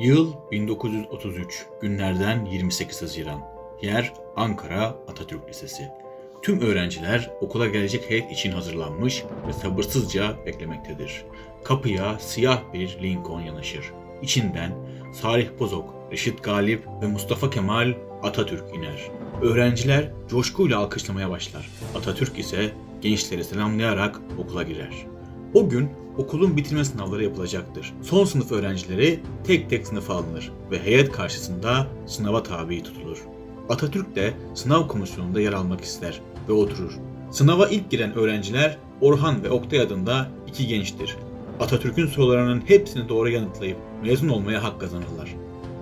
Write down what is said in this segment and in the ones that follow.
Yıl 1933, günlerden 28 Haziran. Yer Ankara Atatürk Lisesi. Tüm öğrenciler okula gelecek heyet için hazırlanmış ve sabırsızca beklemektedir. Kapıya siyah bir Lincoln yanaşır. İçinden Salih Bozok, Reşit Galip ve Mustafa Kemal Atatürk iner. Öğrenciler coşkuyla alkışlamaya başlar. Atatürk ise gençleri selamlayarak okula girer. O gün okulun bitirme sınavları yapılacaktır. Son sınıf öğrencileri tek tek sınıfa alınır ve heyet karşısında sınava tabi tutulur. Atatürk de sınav komisyonunda yer almak ister ve oturur. Sınava ilk giren öğrenciler Orhan ve Oktay adında iki gençtir. Atatürk'ün sorularının hepsini doğru yanıtlayıp mezun olmaya hak kazanırlar.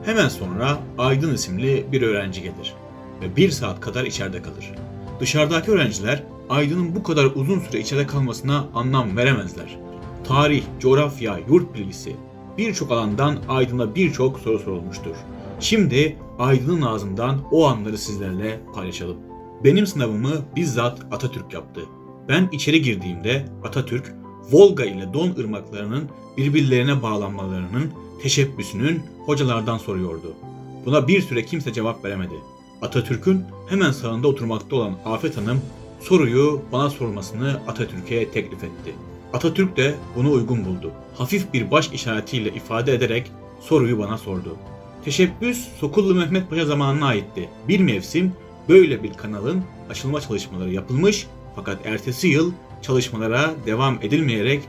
Hemen sonra Aydın isimli bir öğrenci gelir ve bir saat kadar içeride kalır. Dışarıdaki öğrenciler Aydın'ın bu kadar uzun süre içeride kalmasına anlam veremezler. Tarih, coğrafya, yurt bilgisi birçok alandan Aydın'a birçok soru sorulmuştur. Şimdi Aydın'ın ağzından o anları sizlerle paylaşalım. Benim sınavımı bizzat Atatürk yaptı. Ben içeri girdiğimde Atatürk, Volga ile Don ırmaklarının birbirlerine bağlanmalarının teşebbüsünün hocalardan soruyordu. Buna bir süre kimse cevap veremedi. Atatürk'ün hemen sağında oturmakta olan Afet Hanım soruyu bana sormasını Atatürk'e teklif etti. Atatürk de bunu uygun buldu. Hafif bir baş işaretiyle ifade ederek soruyu bana sordu. Teşebbüs Sokullu Mehmet Paşa zamanına aitti. Bir mevsim böyle bir kanalın açılma çalışmaları yapılmış fakat ertesi yıl çalışmalara devam edilmeyerek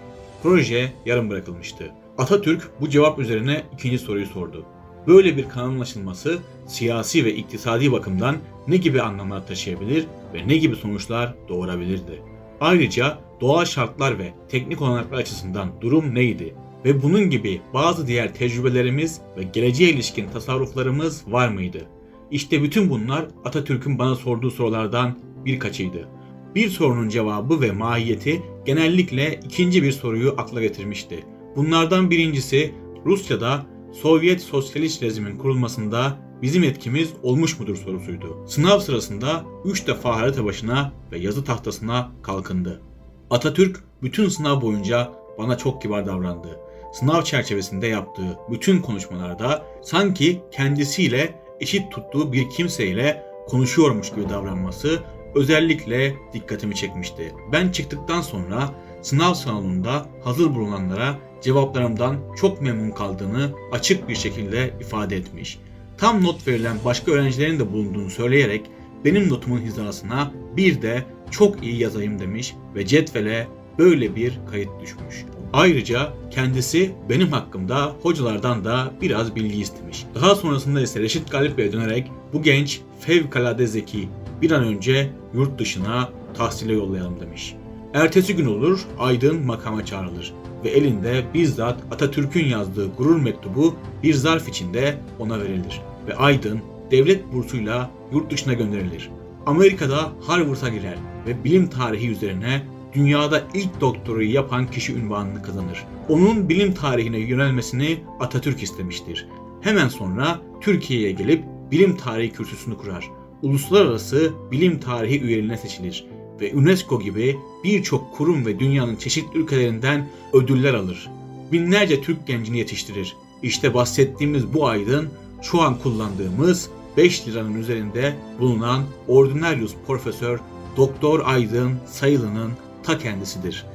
proje yarım bırakılmıştı. Atatürk bu cevap üzerine ikinci soruyu sordu. Böyle bir kanalın açılması siyasi ve iktisadi bakımdan ne gibi anlamlar taşıyabilir ve ne gibi sonuçlar doğurabilirdi? Ayrıca doğal şartlar ve teknik olanaklar açısından durum neydi? Ve bunun gibi bazı diğer tecrübelerimiz ve geleceğe ilişkin tasarruflarımız var mıydı? İşte bütün bunlar Atatürk'ün bana sorduğu sorulardan birkaçıydı. Bir sorunun cevabı ve mahiyeti genellikle ikinci bir soruyu akla getirmişti. Bunlardan birincisi Rusya'da Sovyet sosyalist rejimin kurulmasında bizim etkimiz olmuş mudur sorusuydu. Sınav sırasında 3 defa harita başına ve yazı tahtasına kalkındı. Atatürk bütün sınav boyunca bana çok kibar davrandı. Sınav çerçevesinde yaptığı bütün konuşmalarda sanki kendisiyle eşit tuttuğu bir kimseyle konuşuyormuş gibi davranması özellikle dikkatimi çekmişti. Ben çıktıktan sonra sınav salonunda hazır bulunanlara cevaplarımdan çok memnun kaldığını açık bir şekilde ifade etmiş. Tam not verilen başka öğrencilerin de bulunduğunu söyleyerek benim notumun hizasına bir de çok iyi yazayım demiş ve cetvele böyle bir kayıt düşmüş. Ayrıca kendisi benim hakkımda hocalardan da biraz bilgi istemiş. Daha sonrasında ise Reşit Galip Bey'e dönerek bu genç fevkalade zeki bir an önce yurt dışına tahsile yollayalım demiş. Ertesi gün olur Aydın makama çağrılır ve elinde bizzat Atatürk'ün yazdığı gurur mektubu bir zarf içinde ona verilir ve Aydın devlet bursuyla yurt dışına gönderilir. Amerika'da Harvard'a girer ve bilim tarihi üzerine dünyada ilk doktoruyu yapan kişi ünvanını kazanır. Onun bilim tarihine yönelmesini Atatürk istemiştir. Hemen sonra Türkiye'ye gelip bilim tarihi kürsüsünü kurar. Uluslararası bilim tarihi üyeliğine seçilir ve UNESCO gibi birçok kurum ve dünyanın çeşitli ülkelerinden ödüller alır. Binlerce Türk gencini yetiştirir. İşte bahsettiğimiz bu aydın şu an kullandığımız 5 liranın üzerinde bulunan Ordinarius Profesör Doktor Aydın Sayılı'nın ta kendisidir.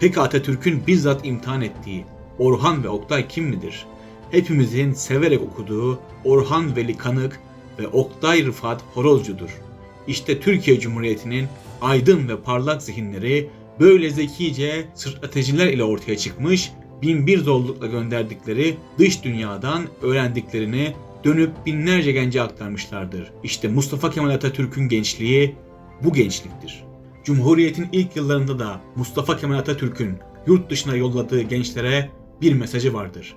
Peki Atatürk'ün bizzat imtihan ettiği Orhan ve Oktay kim midir? Hepimizin severek okuduğu Orhan Veli Kanık ve Oktay Rıfat Horozcu'dur. İşte Türkiye Cumhuriyeti'nin aydın ve parlak zihinleri böyle zekice stratejiler ile ortaya çıkmış, bin bir zorlukla gönderdikleri dış dünyadan öğrendiklerini dönüp binlerce gence aktarmışlardır. İşte Mustafa Kemal Atatürk'ün gençliği bu gençliktir. Cumhuriyetin ilk yıllarında da Mustafa Kemal Atatürk'ün yurt dışına yolladığı gençlere bir mesajı vardır.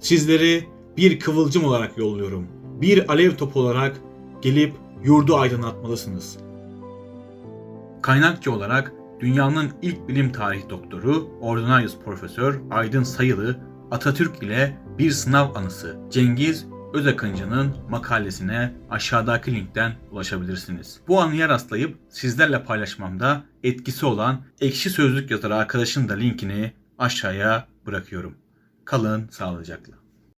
Sizleri bir kıvılcım olarak yolluyorum. Bir alev topu olarak gelip yurdu aydınlatmalısınız. Kaynakçı olarak dünyanın ilk bilim tarih doktoru Ordinarius Profesör Aydın Sayılı Atatürk ile bir sınav anısı Cengiz Özakıncı'nın makalesine aşağıdaki linkten ulaşabilirsiniz. Bu anıya rastlayıp sizlerle paylaşmamda etkisi olan ekşi sözlük yazarı arkadaşın da linkini aşağıya bırakıyorum. Kalın sağlıcakla.